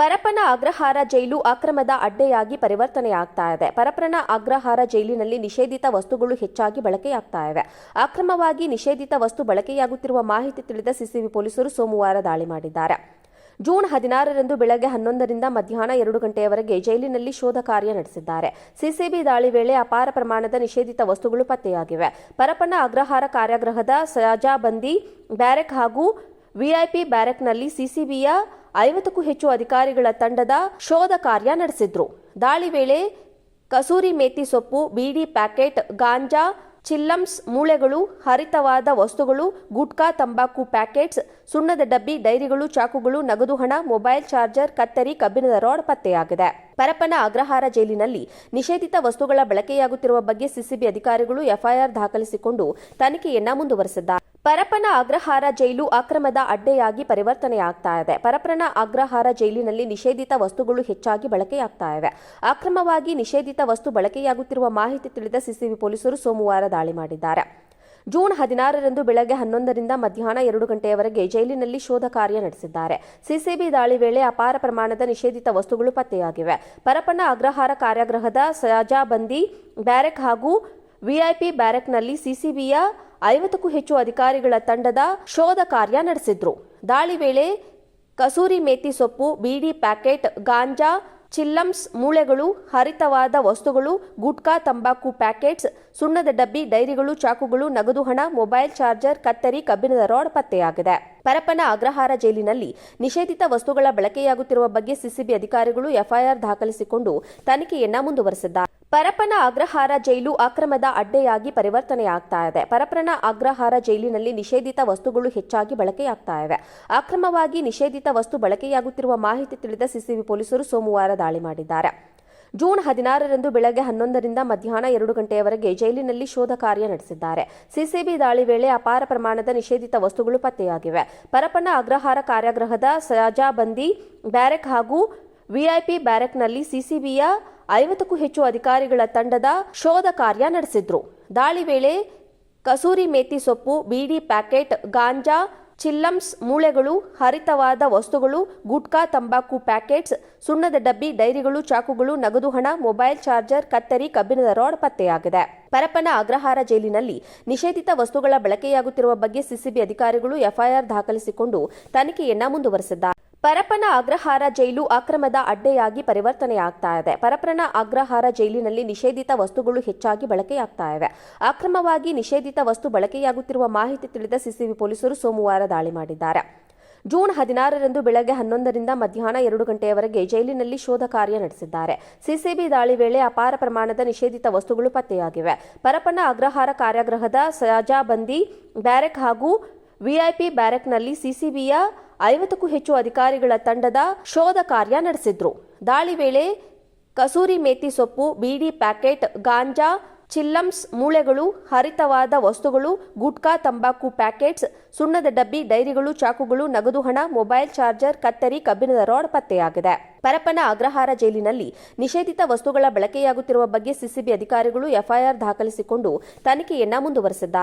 ಪರಪ್ಪನ ಅಗ್ರಹಾರ ಜೈಲು ಅಕ್ರಮದ ಅಡ್ಡೆಯಾಗಿ ಪರಿವರ್ತನೆಯಾಗ್ತಾ ಇದೆ. ಪರಪ್ಪನ ಅಗ್ರಹಾರ ಜೈಲಿನಲ್ಲಿ ನಿಷೇಧಿತ ವಸ್ತುಗಳು ಹೆಚ್ಚಾಗಿ ಬಳಕೆಯಾಗ್ತಾ ಇವೆ. ಅಕ್ರಮವಾಗಿ ನಿಷೇಧಿತ ವಸ್ತು ಬಳಕೆಯಾಗುತ್ತಿರುವ ಮಾಹಿತಿ ತಿಳಿದ ಸಿಸಿಬಿ ಪೊಲೀಸರು ಸೋಮವಾರ ದಾಳಿ ಮಾಡಿದ್ದಾರೆ. ಜೂನ್ ಹದಿನಾರರಂದು ಬೆಳಗ್ಗೆ ಹನ್ನೊಂದರಿಂದ ಮಧ್ಯಾಹ್ನ ಎರಡು ಗಂಟೆಯವರೆಗೆ ಜೈಲಿನಲ್ಲಿ ಶೋಧ ಕಾರ್ಯ ನಡೆಸಿದ್ದಾರೆ. ಸಿಸಿಬಿ ದಾಳಿ ವೇಳೆ ಅಪಾರ ಪ್ರಮಾಣದ ನಿಷೇಧಿತ ವಸ್ತುಗಳು ಪತ್ತೆಯಾಗಿವೆ. ಪರಪ್ಪನ ಅಗ್ರಹಾರ ಕಾರ್ಯಾಗ್ರಹದ ಸಜಾಬಂದಿ ಬ್ಯಾರೆಕ್ ಹಾಗೂ ವಿಐಪಿ ಬ್ಯಾರೆಕ್ನಲ್ಲಿ ಸಿಸಿಬಿಯ ಐವತ್ತಕ್ಕೂ ಹೆಚ್ಚು ಅಧಿಕಾರಿಗಳ ತಂಡದ ಶೋಧ ಕಾರ್ಯ ನಡೆಸಿದ್ರು. ದಾಳಿ ವೇಳೆ ಕಸೂರಿ ಮೇತಿ ಸೊಪ್ಪು, ಬೀಡಿ ಪ್ಯಾಕೆಟ್, ಗಾಂಜಾ, ಚಿಲ್ಲಮ್ಸ್, ಮೂಳೆಗಳು, ಹರಿತವಾದ ವಸ್ತುಗಳು, ಗುಟ್ಕಾ, ತಂಬಾಕು ಪ್ಯಾಕೆಟ್ಸ್, ಸುಣ್ಣದ ಡಬ್ಬಿ, ಡೈರಿಗಳು, ಚಾಕುಗಳು, ನಗದು ಹಣ, ಮೊಬೈಲ್ ಚಾರ್ಜರ್, ಕತ್ತರಿ, ಕಬ್ಬಿಣದ ರಾಡ್ ಪತ್ತೆಯಾಗಿದೆ. ಪರಪನ ಅಗ್ರಹಾರ ಜೈಲಿನಲ್ಲಿ ನಿಷೇಧಿತ ವಸ್ತುಗಳ ಬಳಕೆಯಾಗುತ್ತಿರುವ ಬಗ್ಗೆ ಸಿಸಿಬಿ ಅಧಿಕಾರಿಗಳು ಎಫ್ಐಆರ್ ದಾಖಲಿಸಿಕೊಂಡು ತನಿಖೆಯನ್ನ ಮುಂದುವರೆಸಿದ್ದಾರೆ. ಪರಪ್ಪನ ಅಗ್ರಹಾರ ಜೈಲು ಅಕ್ರಮದ ಅಡ್ಡೆಯಾಗಿ ಪರಿವರ್ತನೆಯಾಗ್ತಾ ಇದೆ. ಪರಪನ ಅಗ್ರಹಾರ ಜೈಲಿನಲ್ಲಿ ನಿಷೇಧಿತ ವಸ್ತುಗಳು ಹೆಚ್ಚಾಗಿ ಬಳಕೆಯಾಗ್ತಾ ಇವೆ. ಅಕ್ರಮವಾಗಿ ನಿಷೇಧಿತ ವಸ್ತು ಬಳಕೆಯಾಗುತ್ತಿರುವ ಮಾಹಿತಿ ತಿಳಿದ ಸಿಸಿಬಿ ಪೊಲೀಸರು ಸೋಮವಾರ ದಾಳಿ ಮಾಡಿದ್ದಾರೆ. ಜೂನ್ ಹದಿನಾರರಂದು ಬೆಳಗ್ಗೆ ಹನ್ನೊಂದರಿಂದ ಮಧ್ಯಾಹ್ನ ಎರಡು ಗಂಟೆಯವರೆಗೆ ಜೈಲಿನಲ್ಲಿ ಶೋಧ ಕಾರ್ಯ ನಡೆಸಿದ್ದಾರೆ. ಸಿಸಿಬಿ ದಾಳಿ ವೇಳೆ ಅಪಾರ ಪ್ರಮಾಣದ ನಿಷೇಧಿತ ವಸ್ತುಗಳು ಪತ್ತೆಯಾಗಿವೆ. ಪರಪ್ಪನ ಅಗ್ರಹಾರ ಕಾರ್ಯಾಗೃಹದ ಸಜಾಬಂದಿ ಬ್ಯಾರೆಕ್ ಹಾಗೂ ವಿಐಪಿ ಬ್ಯಾರಕ್ನಲ್ಲಿ ಸಿಸಿಬಿಯ ಐವತ್ತಕ್ಕೂ ಹೆಚ್ಚು ಅಧಿಕಾರಿಗಳ ತಂಡದ ಶೋಧ ಕಾರ್ಯ ನಡೆಸಿದ್ರು. ದಾಳಿ ವೇಳೆ ಕಸೂರಿ ಮೇತಿ ಸೊಪ್ಪು, ಬೀಡಿ ಪ್ಯಾಕೆಟ್, ಗಾಂಜಾ, ಚಿಲ್ಲಮ್ಸ್ ಮೂಳೆಗಳು, ಹರಿತವಾದ ವಸ್ತುಗಳು, ಗುಟ್ಕಾ ತಂಬಾಕು ಪ್ಯಾಕೆಟ್ಸ್, ಸುಣ್ಣದ ಡಬ್ಬಿ, ಡೈರಿಗಳು, ಚಾಕುಗಳು, ನಗದು ಹಣ, ಮೊಬೈಲ್ ಚಾರ್ಜರ್, ಕತ್ತರಿ, ಕಬ್ಬಿಣದ ರಾಡ್ ಪತ್ತೆಯಾಗಿದೆ. ಪರಪನ ಅಗ್ರಹಾರ ಜೈಲಿನಲ್ಲಿ ನಿಷೇಧಿತ ವಸ್ತುಗಳ ಬಳಕೆಯಾಗುತ್ತಿರುವ ಬಗ್ಗೆ ಸಿಸಿಬಿ ಅಧಿಕಾರಿಗಳು ಎಫ್ಐಆರ್ ದಾಖಲಿಸಿಕೊಂಡು ತನಿಖೆಯನ್ನ ಮುಂದುವರೆಸಿದ್ದಾರೆ. ಪರಪ್ಪನ ಅಗ್ರಹಾರ ಜೈಲು ಅಕ್ರಮದ ಅಡ್ಡೆಯಾಗಿ ಪರಿವರ್ತನೆಯಾಗ್ತಾ ಇದೆ ಪರಪನ ಅಗ್ರಹಾರ ಜೈಲಿನಲ್ಲಿ ನಿಷೇಧಿತ ವಸ್ತುಗಳು ಹೆಚ್ಚಾಗಿ ಬಳಕೆಯಾಗ್ತಾ ಇವೆ ಅಕ್ರಮವಾಗಿ ನಿಷೇಧಿತ ವಸ್ತು ಬಳಕೆಯಾಗುತ್ತಿರುವ ಮಾಹಿತಿ ತಿಳಿದ ಸಿಸಿಬಿ ಪೊಲೀಸರು ಸೋಮವಾರ ದಾಳಿ ಮಾಡಿದ್ದಾರೆ. ಜೂನ್ ಹದಿನಾರರಂದು ಬೆಳಗ್ಗೆ ಹನ್ನೊಂದರಿಂದ ಮಧ್ಯಾಹ್ನ ಎರಡು ಗಂಟೆಯವರೆಗೆ ಜೈಲಿನಲ್ಲಿ ಶೋಧ ಕಾರ್ಯ ನಡೆಸಿದ್ದಾರೆ. ಸಿಸಿಬಿ ದಾಳಿ ವೇಳೆ ಅಪಾರ ಪ್ರಮಾಣದ ನಿಷೇಧಿತ ವಸ್ತುಗಳು ಪತ್ತೆಯಾಗಿವೆ. ಪರಪನ ಅಗ್ರಹಾರ ಕಾರ್ಯಾಗ್ರಹದ ಸಜಾಬಂದಿ ಬ್ಯಾರೆಕ್ ಹಾಗೂ ವಿಐಪಿ ಬ್ಯಾರಕ್ನಲ್ಲಿ ಸಿಸಿಬಿಯ ಐವತ್ತಕ್ಕೂ ಹೆಚ್ಚು ಅಧಿಕಾರಿಗಳ ತಂಡದ ಶೋಧ ಕಾರ್ಯ ನಡೆಸಿದ್ರು. ದಾಳಿ ವೇಳೆ ಕಸೂರಿ ಮೇತಿ ಸೊಪ್ಪು, ಬೀಡಿ ಪ್ಯಾಕೆಟ್, ಗಾಂಜಾ, ಚಿಲ್ಲಮ್ಸ್ ಮೂಳೆಗಳು, ಹರಿತವಾದ ವಸ್ತುಗಳು, ಗುಟ್ಕಾ ತಂಬಾಕು ಪ್ಯಾಕೆಟ್ಸ್, ಸುಣ್ಣದ ಡಬ್ಬಿ, ಡೈರಿಗಳು, ಚಾಕುಗಳು, ನಗದು ಹಣ, ಮೊಬೈಲ್ ಚಾರ್ಜರ್, ಕತ್ತರಿ, ಕಬ್ಬಿಣದ ರಾಡ್ ಪತ್ತೆಯಾಗಿದೆ. ಪರಪನ ಅಗ್ರಹಾರ ಜೈಲಿನಲ್ಲಿ ನಿಷೇಧಿತ ವಸ್ತುಗಳ ಬಳಕೆಯಾಗುತ್ತಿರುವ ಬಗ್ಗೆ ಸಿಸಿಬಿ ಅಧಿಕಾರಿಗಳು ಎಫ್ಐಆರ್ ದಾಖಲಿಸಿಕೊಂಡು ತನಿಖೆಯನ್ನ ಮುಂದುವರೆಸಿದ್ದಾರೆ. ಪರಪ್ಪನ ಅಗ್ರಹಾರ ಜೈಲು ಅಕ್ರಮದ ಅಡ್ಡೆಯಾಗಿ ಪರಿವರ್ತನೆಯಾಗ್ತಾ ಇದೆ. ಪರಪನ ಅಗ್ರಹಾರ ಜೈಲಿನಲ್ಲಿ ನಿಷೇಧಿತ ವಸ್ತುಗಳು ಹೆಚ್ಚಾಗಿ ಬಳಕೆಯಾಗ್ತಾ ಇವೆ. ಅಕ್ರಮವಾಗಿ ನಿಷೇಧಿತ ವಸ್ತು ಬಳಕೆಯಾಗುತ್ತಿರುವ ಮಾಹಿತಿ ತಿಳಿದ ಸಿಸಿಬಿ ಪೊಲೀಸರು ಸೋಮವಾರ ದಾಳಿ ಮಾಡಿದ್ದಾರೆ. ಜೂನ್ ಹದಿನಾರರಂದು ಬೆಳಗ್ಗೆ ಹನ್ನೊಂದರಿಂದ ಮಧ್ಯಾಹ್ನ ಎರಡು ಗಂಟೆಯವರೆಗೆ ಜೈಲಿನಲ್ಲಿ ಶೋಧ ಕಾರ್ಯ ನಡೆಸಿದ್ದಾರೆ. ಸಿಸಿಬಿ ದಾಳಿ ವೇಳೆ ಅಪಾರ ಪ್ರಮಾಣದ ನಿಷೇಧಿತ ವಸ್ತುಗಳು ಪತ್ತೆಯಾಗಿವೆ. ಪರಪನ ಅಗ್ರಹಾರ ಕಾರ್ಯಾಗ್ರಹದ ಸಜಾಬಂದಿ ಬ್ಯಾರೆಕ್ ಹಾಗೂ ವಿಐಪಿ ಬ್ಯಾರೆಕ್ನಲ್ಲಿ ಸಿಸಿಬಿಯ ಐವತ್ತಕ್ಕೂ ಹೆಚ್ಚು ಅಧಿಕಾರಿಗಳ ತಂಡದ ಶೋಧ ಕಾರ್ಯ ನಡೆಸಿದ್ರು. ದಾಳಿ ವೇಳೆ ಕಸೂರಿ ಮೇತಿ ಸೊಪ್ಪು, ಬೀಡಿ ಪ್ಯಾಕೆಟ್, ಗಾಂಜಾ, ಚಿಲ್ಲಮ್ಸ್ ಮೂಳೆಗಳು, ಹರಿತವಾದ ವಸ್ತುಗಳು, ಗುಟ್ಕಾ ತಂಬಾಕು ಪ್ಯಾಕೆಟ್ಸ್, ಸುಣ್ಣದ ಡಬ್ಬಿ, ಡೈರಿಗಳು, ಚಾಕುಗಳು, ನಗದು ಹಣ, ಮೊಬೈಲ್ ಚಾರ್ಜರ್, ಕತ್ತರಿ, ಕಬ್ಬಿಣದ ರಾಡ್ ಪತ್ತೆಯಾಗಿದೆ. ಪರಪನ ಅಗ್ರಹಾರ ಜೈಲಿನಲ್ಲಿ ನಿಷೇಧಿತ ವಸ್ತುಗಳ ಬಳಕೆಯಾಗುತ್ತಿರುವ ಬಗ್ಗೆ ಸಿಸಿಬಿ ಅಧಿಕಾರಿಗಳು ಎಫ್ಐಆರ್ ದಾಖಲಿಸಿಕೊಂಡು ತನಿಖೆಯನ್ನ ಮುಂದುವರೆಸಿದ್ದಾರೆ.